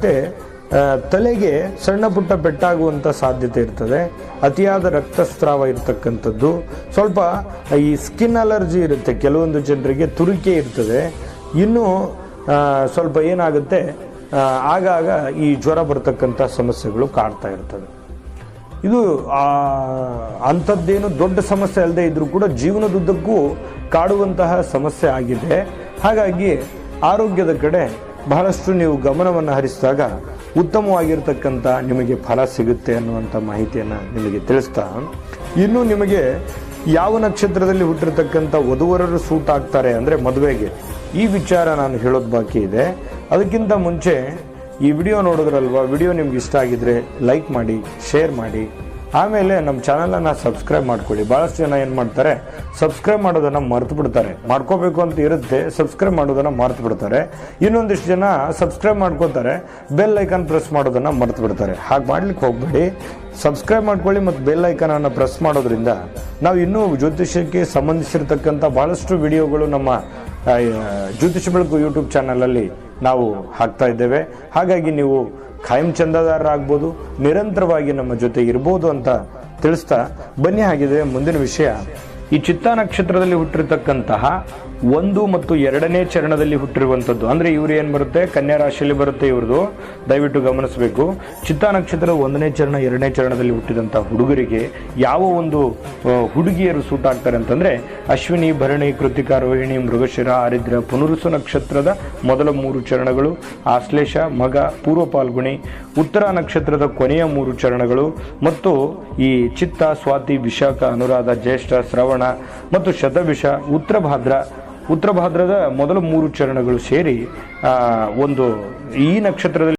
ಮತ್ತೆ ತಲೆಗೆ ಸಣ್ಣ ಪುಟ್ಟ ಪೆಟ್ಟಾಗುವಂಥ ಸಾಧ್ಯತೆ ಇರ್ತದೆ. ಅತಿಯಾದ ರಕ್ತಸ್ರಾವ ಇರತಕ್ಕಂಥದ್ದು. ಸ್ವಲ್ಪ ಈ ಸ್ಕಿನ್ ಅಲರ್ಜಿ ಇರುತ್ತೆ. ಕೆಲವೊಂದು ಜನರಿಗೆ ತುರಿಕೆ ಇರ್ತದೆ. ಇನ್ನು ಸ್ವಲ್ಪ ಏನಾಗುತ್ತೆ ಆಗಾಗ ಈ ಜ್ವರ ಬರ್ತಕ್ಕಂಥ ಸಮಸ್ಯೆಗಳು ಕಾಡ್ತಾ ಇರ್ತವೆ. ಇದು ಅಂಥದ್ದೇನು ದೊಡ್ಡ ಸಮಸ್ಯೆ ಅಲ್ಲದೆ ಇದ್ದರೂ ಕೂಡ ಜೀವನದುದ್ದಕ್ಕೂ ಕಾಡುವಂತಹ ಸಮಸ್ಯೆ ಆಗಿದೆ. ಹಾಗಾಗಿ, ಆರೋಗ್ಯದ ಕಡೆ ಬಹಳಷ್ಟು ನೀವು ಗಮನವನ್ನು ಹರಿಸಿದಾಗ ಉತ್ತಮವಾಗಿರ್ತಕ್ಕಂಥ ನಿಮಗೆ ಫಲ ಸಿಗುತ್ತೆ ಅನ್ನುವಂಥ ಮಾಹಿತಿಯನ್ನು ನಿಮಗೆ ತಿಳಿಸ್ತಾ ಇನ್ನು ನಿಮಗೆ ಯಾವ ನಕ್ಷತ್ರದಲ್ಲಿ ಹುಟ್ಟಿರ್ತಕ್ಕಂಥ ವಧುವರರು ಸೂಟ್ ಆಗ್ತಾರೆ ಅಂದರೆ ಮದುವೆಗೆ. ಈ ವಿಚಾರ ನಾನು ಹೇಳೋದು ಬಾಕಿ ಇದೆ. ಅದಕ್ಕಿಂತ ಮುಂಚೆ ಈ ವಿಡಿಯೋ ನೋಡಿದ್ರಲ್ವ? ವಿಡಿಯೋ ನಿಮ್ಗೆ ಇಷ್ಟ ಆಗಿದ್ರೆ ಲೈಕ್ ಮಾಡಿ, ಶೇರ್ ಮಾಡಿ. ಆಮೇಲೆ ನಮ್ಮ ಚಾನಲನ್ನು ಸಬ್ಸ್ಕ್ರೈಬ್ ಮಾಡ್ಕೊಳ್ಳಿ. ಭಾಳಷ್ಟು ಜನ ಏನು ಮಾಡ್ತಾರೆ, ಸಬ್ಸ್ಕ್ರೈಬ್ ಮಾಡೋದನ್ನು ಮರ್ತು ಬಿಡ್ತಾರೆ. ಮಾಡ್ಕೋಬೇಕು ಅಂತ ಇರುತ್ತೆ, ಸಬ್ಸ್ಕ್ರೈಬ್ ಮಾಡೋದನ್ನು ಮರ್ತು ಬಿಡ್ತಾರೆ. ಇನ್ನೊಂದಿಷ್ಟು ಜನ ಸಬ್ಸ್ಕ್ರೈಬ್ ಮಾಡ್ಕೋತಾರೆ, ಬೆಲ್ ಐಕಾನ್ ಪ್ರೆಸ್ ಮಾಡೋದನ್ನು ಮರ್ತು ಬಿಡ್ತಾರೆ. ಹಾಗೆ ಮಾಡ್ಲಿಕ್ಕೆ ಹೋಗಬೇಡಿ. ಸಬ್ಸ್ಕ್ರೈಬ್ ಮಾಡ್ಕೊಳ್ಳಿ ಮತ್ತು ಬೆಲ್ ಐಕಾನನ್ನು ಪ್ರೆಸ್ ಮಾಡೋದ್ರಿಂದ ನಾವು ಇನ್ನೂ ಜ್ಯೋತಿಷ್ಯಕ್ಕೆ ಸಂಬಂಧಿಸಿರ್ತಕ್ಕಂಥ ಭಾಳಷ್ಟು ವಿಡಿಯೋಗಳು ನಮ್ಮ ಜ್ಯೋತಿಷ್ಯ ಜ್ಯೋತಿಷ ಬೆಳಕು ಯೂಟ್ಯೂಬ್ ಚಾನಲಲ್ಲಿ ನಾವು ಹಾಕ್ತಾ ಇದ್ದೇವೆ. ಹಾಗಾಗಿ ನೀವು ಖಾಯಂ ಚಂದಾದಾರರಾಗ್ಬೋದು ನಿರಂತರವಾಗಿ ನಮ್ಮ ಜೊತೆ ಇರ್ಬೋದು ಅಂತ ತಿಳಿಸ್ತಾ ಬನ್ನಿ. ಹಾಗಿದ್ರೆ ಮುಂದಿನ ವಿಷಯ ಈ ಚಿತ್ತ ನಕ್ಷತ್ರದಲ್ಲಿ ಹುಟ್ಟಿರ್ತಕ್ಕಂತಹ ಒಂದು ಮತ್ತು ಎರಡನೇ ಚರಣದಲ್ಲಿ ಹುಟ್ಟಿರುವಂಥದ್ದು. ಅಂದರೆ ಇವ್ರು ಏನು ಬರುತ್ತೆ? ಕನ್ಯಾ ರಾಶಿಯಲ್ಲಿ ಬರುತ್ತೆ ಇವ್ರದ್ದು ದಯವಿಟ್ಟು ಗಮನಿಸಬೇಕು. ಚಿತ್ತಾ ನಕ್ಷತ್ರದ ಒಂದನೇ ಚರಣ, ಎರಡನೇ ಚರಣದಲ್ಲಿ ಹುಟ್ಟಿದಂಥ ಹುಡುಗರಿಗೆ ಯಾವ ಒಂದು ಹುಡುಗಿಯರು ಸೂಟ್ ಆಗ್ತಾರೆ ಅಂತಂದರೆ ಅಶ್ವಿನಿ, ಭರಣಿ, ಕೃತಿಕಾ, ರೋಹಿಣಿ, ಮೃಗಶಿರ, ಆರಿದ್ರ, ಪುನರುಸು ನಕ್ಷತ್ರದ ಮೊದಲ ಮೂರು ಚರಣಗಳು, ಆಶ್ಲೇಷ, ಮಗ, ಪೂರ್ವ ಪಾಲ್ಗುಣಿ, ಉತ್ತರ ನಕ್ಷತ್ರದ ಕೊನೆಯ ಮೂರು ಚರಣಗಳು, ಮತ್ತು ಈ ಚಿತ್ತ, ಸ್ವಾತಿ, ವಿಶಾಖ, ಅನುರಾಧ, ಜ್ಯೇಷ್ಠ, ಶ್ರವಣ ಮತ್ತು ಶತವಿಷ ಉತ್ತರ ಉತ್ತರಭಾದ್ರದ ಉತ್ತರ ಭಾದ್ರದ ಮೊದಲ ಮೂರು ಚರಣಗಳು ಸೇರಿ ಒಂದು ಈ ನಕ್ಷತ್ರದಲ್ಲಿ